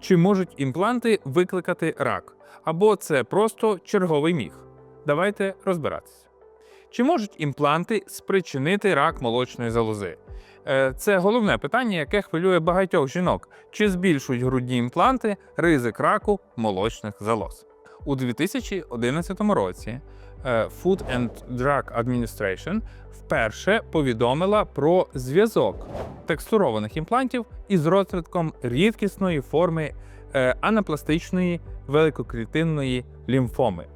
Чи можуть імпланти викликати рак? Або це просто черговий міг? Давайте розбиратися. Чи можуть імпланти спричинити рак молочної залози? Е, Це головне питання, яке хвилює багатьох жінок. Чи збільшують грудні імпланти ризик раку молочних залоз? У 2011 році Food and Drug Administration вперше повідомила про зв'язок текстурованих імплантів із розвитком рідкісної форми е, анапластичної великоклітинної лімфоми.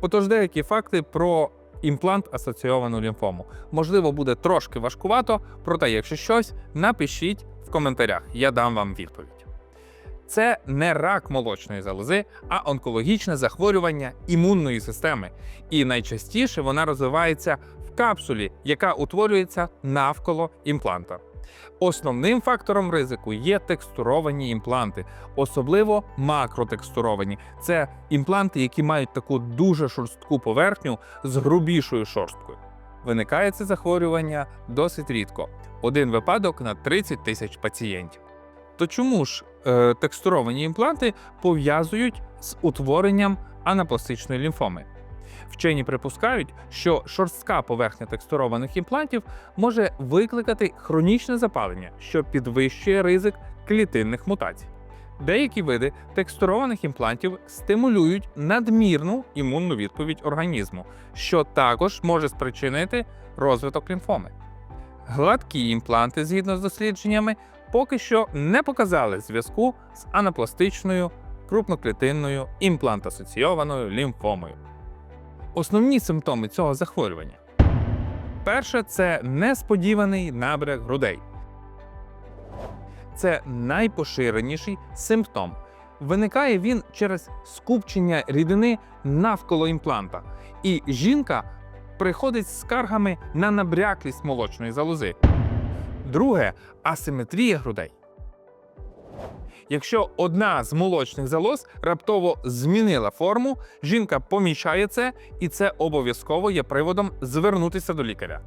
Отож, деякі факти про імплант асоційовану лімфому. Можливо, буде трошки важкувато, проте, якщо щось, напишіть в коментарях, я дам вам відповідь. Це не рак молочної залози, а онкологічне захворювання імунної системи. І найчастіше вона розвивається в капсулі, яка утворюється навколо імпланта. Основним фактором ризику є текстуровані імпланти, особливо макротекстуровані. Це імпланти, які мають таку дуже шорстку поверхню з грубішою шорсткою. Виникає це захворювання досить рідко один випадок на 30 тисяч пацієнтів. То чому ж е, текстуровані імпланти пов'язують з утворенням анапластичної лімфоми? Вчені припускають, що шорстка поверхня текстурованих імплантів може викликати хронічне запалення, що підвищує ризик клітинних мутацій. Деякі види текстурованих імплантів стимулюють надмірну імунну відповідь організму, що також може спричинити розвиток лімфоми. Гладкі імпланти, згідно з дослідженнями, поки що не показали зв'язку з анапластичною крупноклітинною імплантасоційованою лімфомою. Основні симптоми цього захворювання. Перше це несподіваний набряк грудей. Це найпоширеніший симптом. Виникає він через скупчення рідини навколо імпланта, і жінка приходить з скаргами на набряклість молочної залози. Друге асиметрія грудей. Якщо одна з молочних залоз раптово змінила форму, жінка помічає це, і це обов'язково є приводом звернутися до лікаря.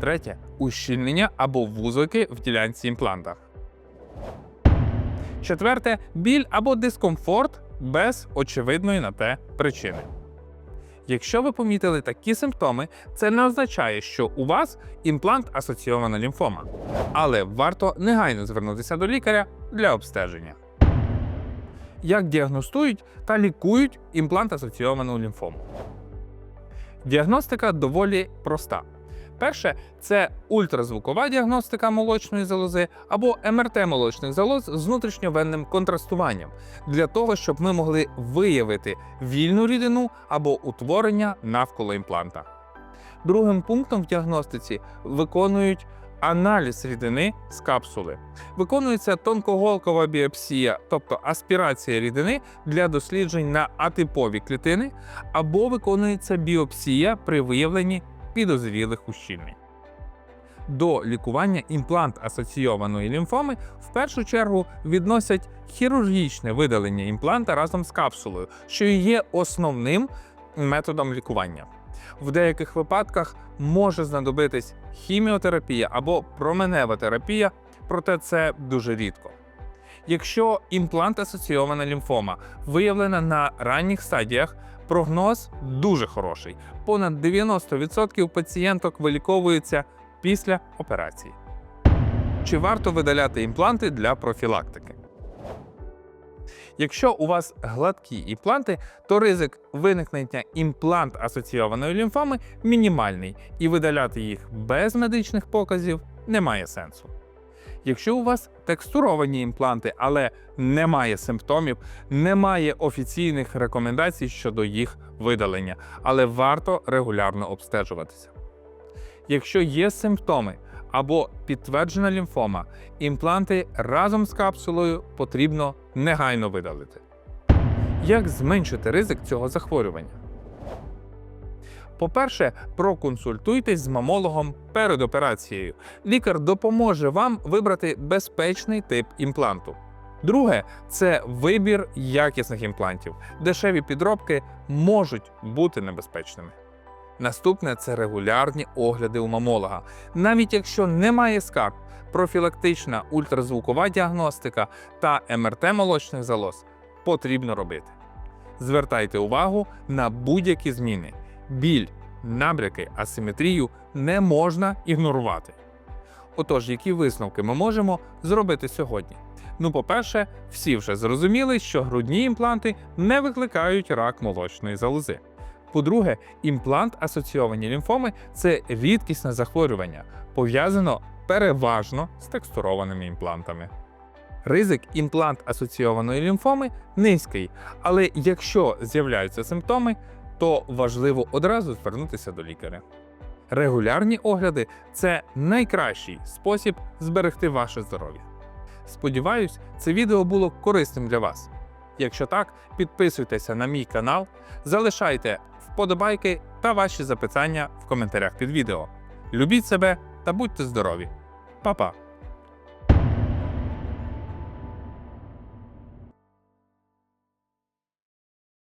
Третє ущільнення або вузлики в ділянці імпланта. Четверте біль або дискомфорт без очевидної на те причини. Якщо ви помітили такі симптоми, це не означає, що у вас імплант асоційована лімфома, але варто негайно звернутися до лікаря для обстеження. Як діагностують та лікують імплант асоційовану лімфому? Діагностика доволі проста. Перше це ультразвукова діагностика молочної залози або МРТ молочних залоз з внутрішньовенним контрастуванням для того, щоб ми могли виявити вільну рідину або утворення навколо імпланта. Другим пунктом в діагностиці виконують аналіз рідини з капсули. Виконується тонкоголкова біопсія, тобто аспірація рідини для досліджень на атипові клітини, або виконується біопсія при виявленні підозрілих ущільнень. До лікування імплант асоційованої лімфоми в першу чергу відносять хірургічне видалення імпланта разом з капсулою, що є основним методом лікування. В деяких випадках може знадобитись хіміотерапія або променева терапія, проте це дуже рідко. Якщо імплант асоційована лімфома виявлена на ранніх стадіях, прогноз дуже хороший. Понад 90% пацієнток виліковуються після операції. Чи варто видаляти імпланти для профілактики? Якщо у вас гладкі імпланти, то ризик виникнення імплант асоційованої лімфоми мінімальний, і видаляти їх без медичних показів немає сенсу. Якщо у вас текстуровані імпланти, але немає симптомів, немає офіційних рекомендацій щодо їх видалення, але варто регулярно обстежуватися. Якщо є симптоми або підтверджена лімфома, імпланти разом з капсулою потрібно негайно видалити. Як зменшити ризик цього захворювання? По-перше, проконсультуйтесь з мамологом перед операцією. Лікар допоможе вам вибрати безпечний тип імпланту. Друге це вибір якісних імплантів. Дешеві підробки можуть бути небезпечними. Наступне це регулярні огляди у мамолога. Навіть якщо немає скарг, профілактична ультразвукова діагностика та МРТ молочних залоз потрібно робити. Звертайте увагу на будь-які зміни. Біль, набряки, асиметрію не можна ігнорувати. Отож, які висновки ми можемо зробити сьогодні? Ну, по-перше, всі вже зрозуміли, що грудні імпланти не викликають рак молочної залози. По-друге, імплант асоційовані лімфоми це рідкісне захворювання, пов'язано переважно з текстурованими імплантами. Ризик імплант асоційованої лімфоми низький, але якщо з'являються симптоми, то важливо одразу звернутися до лікаря. Регулярні огляди це найкращий спосіб зберегти ваше здоров'я. Сподіваюсь, це відео було корисним для вас. Якщо так, підписуйтеся на мій канал, залишайте вподобайки та ваші запитання в коментарях під відео. Любіть себе та будьте здорові. Па-па!